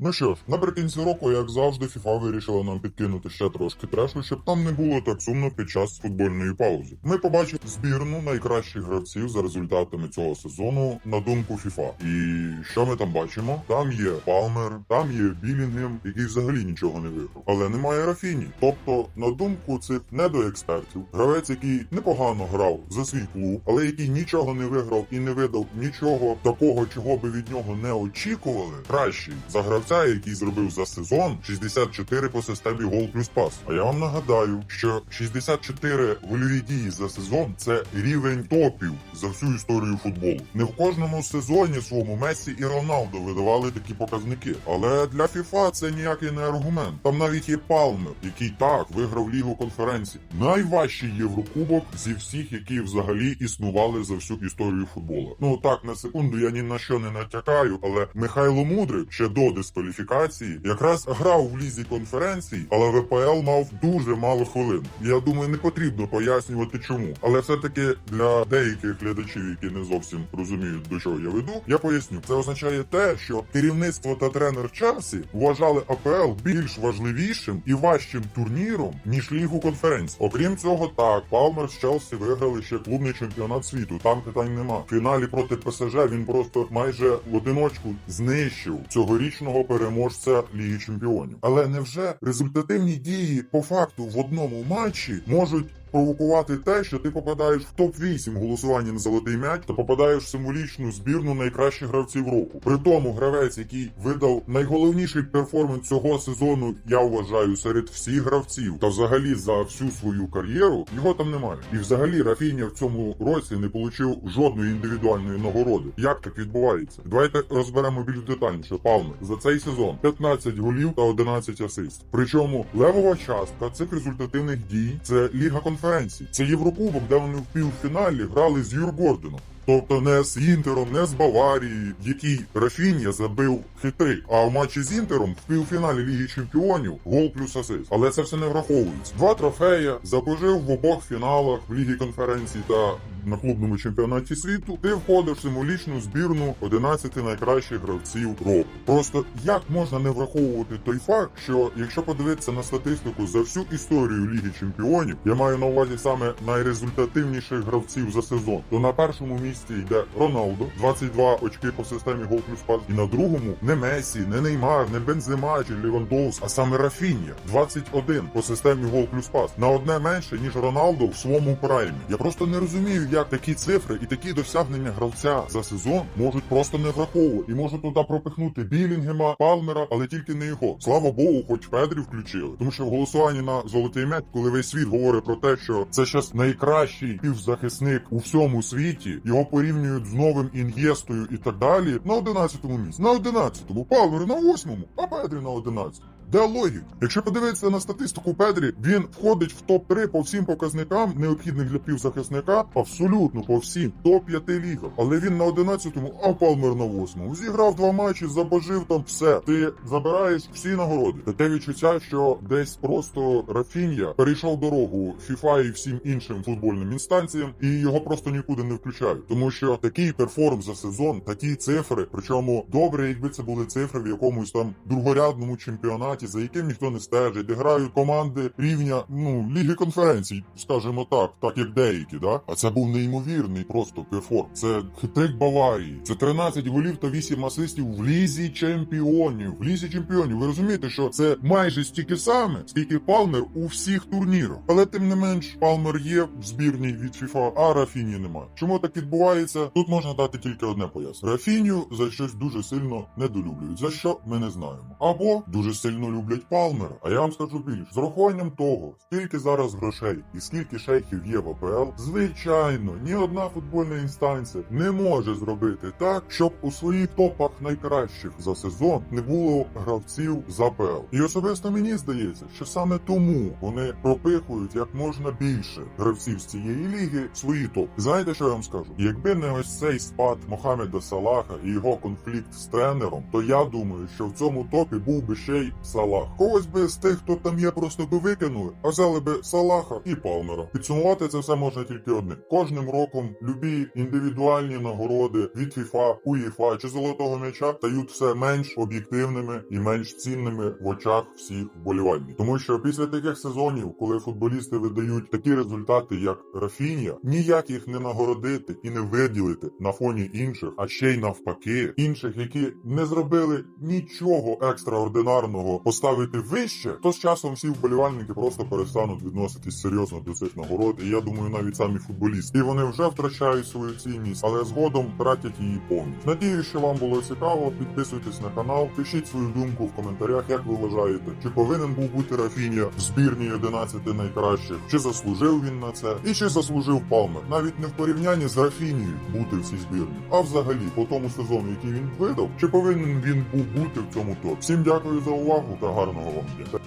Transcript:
Ну що ж, наприкінці року, як завжди, FIFA вирішила нам підкинути ще трошки трешу, щоб там не було так сумно під час футбольної паузи. Ми побачили збірну найкращих гравців за результатами цього сезону на думку FIFA. І що ми там бачимо? Там є Палмер, там є Білінгем, який взагалі нічого не виграв, але немає Рафіні. Тобто, на думку цих недоекспертів, гравець, який непогано грав за свій клуб, але який нічого не виграв і не видав нічого такого, чого би від нього не очікували, кращий за гравця, який зробив за сезон 64 по системі гол плюс пас. А я вам нагадаю, що 64 гольові дії за сезон це рівень топів за всю історію футболу. Не в кожному сезоні своєму Месі і Роналдо видавали такі показники. Але для FIFA це ніякий не аргумент. Там навіть є Палмер, який так виграв лігу конференцій. Найважчий єврокубок зі всіх, які взагалі існували за всю історію футболу. Ну так на секунду я ні на що не натякаю, але Михайло Мудрик ще до дискваліфікації якраз грав в лізі конференцій, але ВПЛ мав дуже мало хвилин. Я думаю, не потрібно пояснювати чому. Але все-таки для деяких глядачів, які не зовсім розуміють до чого я веду, я поясню. Це означає те, що керівництво та тренер Челсі вважали АПЛ більш важливішим і важчим турніром ніж лігу конференцій. Окрім цього, так Палмер з Челсі виграли ще клубний чемпіонат світу. Там питань нема. В фіналі проти ПСЖ він просто майже в одиночку знищив цьогорічного переможця Ліги Чемпіонів. Але невже результативні дії по факту в одному матчі можуть провокувати те, що ти попадаєш в топ 8 голосування на золотий м'яч та попадаєш в символічну збірну найкращих гравців року. При тому гравець, який видав найголовніший перформанс цього сезону, я вважаю, серед всіх гравців та взагалі за всю свою кар'єру, його там немає. І взагалі Рафіня в цьому році не отримав жодної індивідуальної нагороди. Як так відбувається? Давайте розберемо більш детальніше. Палмер за цей сезон 15 голів та 11 асист. Причому левова частка цих результативних дій це ліга конференцій. Це Єврокубок, де вони в півфіналі грали з Юр Гордоном. Тобто не з Інтером, не з Баварією, в якій Рафінія забив хитрик. А в матчі з Інтером в півфіналі Ліги Чемпіонів гол плюс асист. Але це все не враховується. Два трофеї запожив в обох фіналах в Лігі конференцій та на клубному чемпіонаті світу. Ти входиш в символічну збірну 11 найкращих гравців року. Просто як можна не враховувати той факт, що якщо подивитися на статистику за всю історію Ліги Чемпіонів, я маю на увазі саме найрезультативніших гравців за сезон, то на першому місці йде Роналдо, 22 очки по системі гол плюс пас, і на другому не Месі, не Неймар, не Бензема чи Лівандовс, а саме Рафінія, 21 по системі гол плюс пас, на одне менше ніж Роналдо в своєму праймі. Я просто не розумію, як такі цифри і такі досягнення гравця за сезон можуть просто не враховувати. І можуть туди пропихнути Білінгема, Палмера, але тільки не його. Слава Богу, хоч Педрі включили, тому що в голосуванні на золотий м'яч, коли весь світ говорить про те, що це щас найкращий півзахисник у всьому світі, його порівнюють з новим ін'єстою і так далі. На 11-му місці, на 11-му, Палмер на 8-му, а Педрі на 11-му. Де логіка? Якщо подивитися на статистику Педрі, він входить в топ-3 по всім показникам, необхідних для півзахисника, абсолютно по всім топ-5 лігах. Але він на 11-му, а Палмер на 8-му. Зіграв два матчі, забожив там все. Ти забираєш всі нагороди. Таке відчуття, що десь просто Рафінія перейшов дорогу FIFA і всім іншим футбольним інстанціям, і його просто нікуди не включають. Тому що такий перформ за сезон, такі цифри, причому добре, якби це були цифри в якомусь там другорядному чемпіонаті, за яким ніхто не стежить, де грають команди рівня ну ліги конференцій, скажімо так, так як деякі, да. А це був неймовірний просто перформ. Це хитрик Баварії, це 13 голів та 8 асистів в лізі чемпіонів. В лізі чемпіонів. Ви розумієте, що це майже стільки саме, скільки Палмер у всіх турнірах. Але тим не менш, Палмер є в збірній від FIFA, а Рафіні немає. Чому так відбувається? Тут можна дати тільки одне пояснення. Рафіню за щось дуже сильно недолюблюють. За що ми не знаємо. Або дуже сильно люблять Палмера. А я вам скажу більш з урахуванням того, скільки зараз грошей і скільки шейхів є в АПЛ, звичайно, ні одна футбольна інстанція не може зробити так, щоб у своїх топах найкращих за сезон не було гравців з АПЛ. І особисто мені здається, що саме тому вони пропихують як можна більше гравців з цієї ліги в свої топ. Знаєте, що я вам скажу? Якби не ось цей спад Мохамеда Салаха і його конфлікт з тренером, то я думаю, що в цьому топі був би ще й Салах. Когось би з тих, хто там є, просто би викинули, а взяли би Салаха і Палмера. Підсумувати це все можна тільки одним. Кожним роком любі індивідуальні нагороди від FIFA, УЄФА чи золотого м'яча стають все менш об'єктивними і менш цінними в очах всіх вболівальників. Тому що після таких сезонів, коли футболісти видають такі результати, як Рафінія, ніяк їх не нагородити і не виділити на фоні інших, а ще й навпаки, інших, які не зробили нічого екстраординарного, поставити вище, то з часом всі вболівальники просто перестануть відноситись серйозно до цих нагород. І я думаю, навіть самі футболісти. І вони вже втрачають свою цінність, але згодом тратять її повністю. Надію, що вам було цікаво. Підписуйтесь на канал, пишіть свою думку в коментарях, як ви вважаєте, чи повинен був бути Рафінія в збірні 11 найкращих, чи заслужив він на це, і чи заслужив Палмер. Навіть не в порівнянні з Рафінією бути в цій збірні, а взагалі по тому сезону, який він видав, чи повинен він був бути в цьому топ. Всім дякую за увагу та гарного вам дня.